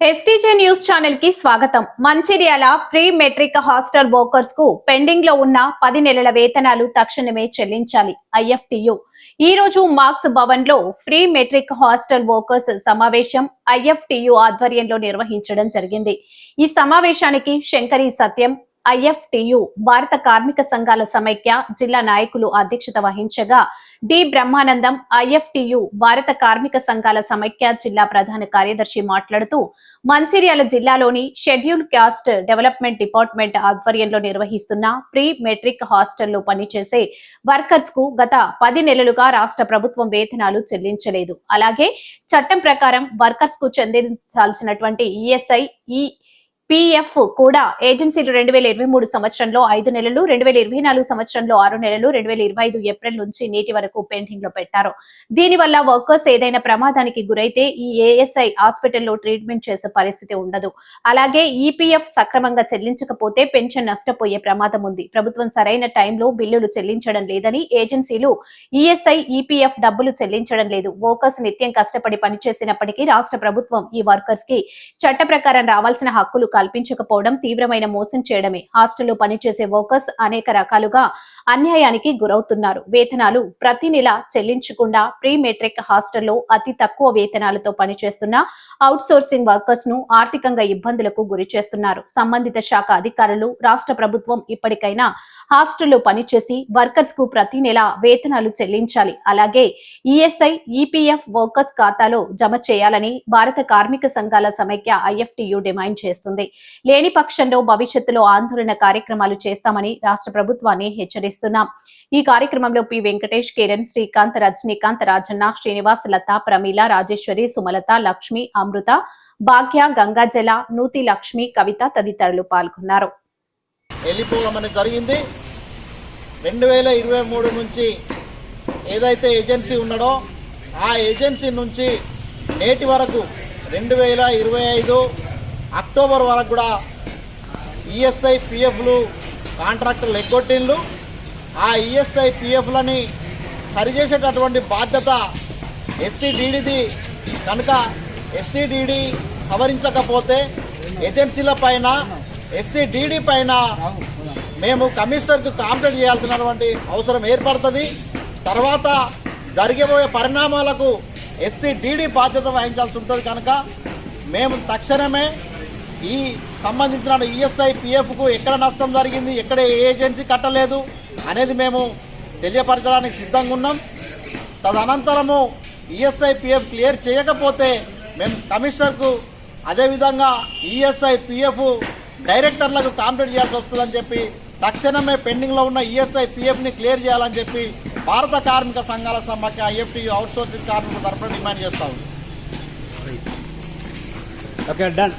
STJ news ఛానల్కి స్వాగతం. Mancherial pre matric hostel వర్కర్స్కు పెండింగ్లో ఉన్న పది నెలల వేతనాలు తక్షణమే చెల్లించాలి. ఐఎఫ్టియు. ఈ రోజు మార్క్స్ భవన్లో ఫ్రీ మెట్రిక్ హాస్టల్ వర్కర్స్ సమావేశం ఐఎఫ్టియు ఆధ్వర్యంలో నిర్వహించడం జరిగింది. ఈ సమావేశానికి శంకరి సత్యం ఐఎఫ్టియు భారత కార్మిక సంఘాల సమైక్య జిల్లా నాయకులు అధ్యక్షత వహించగా డి. బ్రహ్మానందం ఐఎఫ్టియు భారత కార్మిక సంఘాల సమైక్య జిల్లా ప్రధాన కార్యదర్శి మాట్లాడుతూ మంచిర్యాల జిల్లాలోని షెడ్యూల్ క్యాస్ట్ డెవలప్మెంట్ డిపార్ట్మెంట్ ఆధ్వర్యంలో నిర్వహిస్తున్న ప్రీ మెట్రిక్ హాస్టల్లో పనిచేసే వర్కర్స్కు గత పది నెలలుగా రాష్ట్ర ప్రభుత్వం వేతనాలు చెల్లించలేదు. అలాగే చట్టం ప్రకారం వర్కర్స్కు చెందించాల్సినటువంటి ఈఎస్ఐ ఈ పిఎఫ్ కూడా ఏజెన్సీలు రెండు వేల ఇరవై మూడు సంవత్సరంలో ఐదు నెలలు రెండు వేల ఇరవై నాలుగు సంవత్సరంలో ఆరు నెలలు రెండు వేల ఇరవై ఐదు ఏప్రిల్ నుంచి నేటి వరకు పెండింగ్లో పెట్టారు. దీనివల్ల వర్కర్స్ ఏదైనా ప్రమాదానికి గురైతే ఈ ఏఎస్ఐ హాస్పిటల్లో ట్రీట్మెంట్ చేసే పరిస్థితి ఉండదు. అలాగే ఈపీఎఫ్ సక్రమంగా చెల్లించకపోతే పెన్షన్ నష్టపోయే ప్రమాదం ఉంది. ప్రభుత్వం సరైన టైంలో బిల్లులు చెల్లించడం లేదని ఏజెన్సీలు ఈఎస్ఐ ఈపీఎఫ్ డబ్బులు చెల్లించడం లేదు. వర్కర్స్ నిత్యం కష్టపడి పనిచేసినప్పటికీ రాష్ట్ర ప్రభుత్వం ఈ వర్కర్స్కి చట్ట ప్రకారం రావాల్సిన హక్కులు కల్పించకపోవడం తీవ్రమైన మోసం చేయడమే. హాస్టల్లో పనిచేసే వర్కర్స్ అనేక రకాలుగా అన్యాయానికి గురవుతున్నారు. వేతనాలు ప్రతి నెల చెల్లించకుండా ప్రీ మెట్రిక్ హాస్టల్లో అతి తక్కువ వేతనాలతో పనిచేస్తున్న అవుట్ సోర్సింగ్ వర్కర్స్ను ఆర్థికంగా ఇబ్బందులకు గురి చేస్తున్నారు. సంబంధిత శాఖ అధికారులు రాష్ట్ర ప్రభుత్వం ఇప్పటికైనా హాస్టల్లో పనిచేసి వర్కర్స్కు ప్రతి నెల వేతనాలు చెల్లించాలి. అలాగే ఈఎస్ఐ ఈపీఎఫ్ వర్కర్స్ ఖాతాలో జమ చేయాలని భారత కార్మిక సంఘాల సమైక్య ఐఎఫ్టియు డిమాండ్ చేస్తుంది. లేని పక్షంలో భవిష్యత్తులో ఆందోళన కార్యక్రమాలు చేస్తామని రాష్ట్ర ప్రభుత్వాన్ని హెచ్చరిస్తున్నాం. ఈ కార్యక్రమంలో పి. వెంకటేష్ కిరణ్ శ్రీకాంత్ రజనీకాంత్ రాజన్న శ్రీనివాస్ లత ప్రమీల రాజేశ్వరి సుమలత లక్ష్మి అమృత భాగ్య గంగాజల నూతి లక్ష్మి కవిత తదితరులు పాల్గొన్నారు. వెళ్ళిపోవడం జరిగింది. రెండు వేల ఇరవై మూడు నుంచి ఏదైతే ఏజెన్సీ ఉన్నదో ఆ ఏజెన్సీ నుంచి నేటి వరకు రెండు వేల ఇరవై ఐదు అక్టోబర్ వరకు కూడా ఈఎస్ఐ పిఎఫ్లు కాంట్రాక్టర్లు ఎగ్గొట్టిండ్లు. ఆ ఈఎస్ఐ పిఎఫ్లని సరిచేసేటటువంటి బాధ్యత ఎస్సీడీడీది కనుక ఎస్సీడీడీ సవరించకపోతే ఏజెన్సీల పైన ఎస్సీడీడీ పైన మేము కమిషనర్కు కాంప్లైంట్ చేయాల్సినటువంటి అవసరం ఏర్పడుతుంది. తర్వాత జరిగబోయే పరిణామాలకు ఎస్సీడీడీ బాధ్యత వహించాల్సి ఉంటుంది కనుక మేము తక్షణమే ఈ సంబంధించిన ఈఎస్ఐ పిఎఫ్కు ఎక్కడ నష్టం జరిగింది ఎక్కడ ఏ ఏజెన్సీ కట్టలేదు అనేది మేము తెలియపరచడానికి సిద్ధంగా ఉన్నాం. తదనంతరము ఈఎస్ఐ పిఎఫ్ క్లియర్ చేయకపోతే మేము కమిషనర్కు అదేవిధంగా ఈఎస్ఐ పిఎఫ్ డైరెక్టర్లకు కాంప్లైంట్ చేయాల్సి వస్తుందని చెప్పి తక్షణమే పెండింగ్లో ఉన్న ఈఎస్ఐ పిఎఫ్ని క్లియర్ చేయాలని చెప్పి భారత కార్మిక సంఘాల సమాఖ్య ఐఎఫ్టీ అవుట్సోర్సింగ్ కార్మికుల తరఫున డిమాండ్ చేస్తాము ఓకే డన్.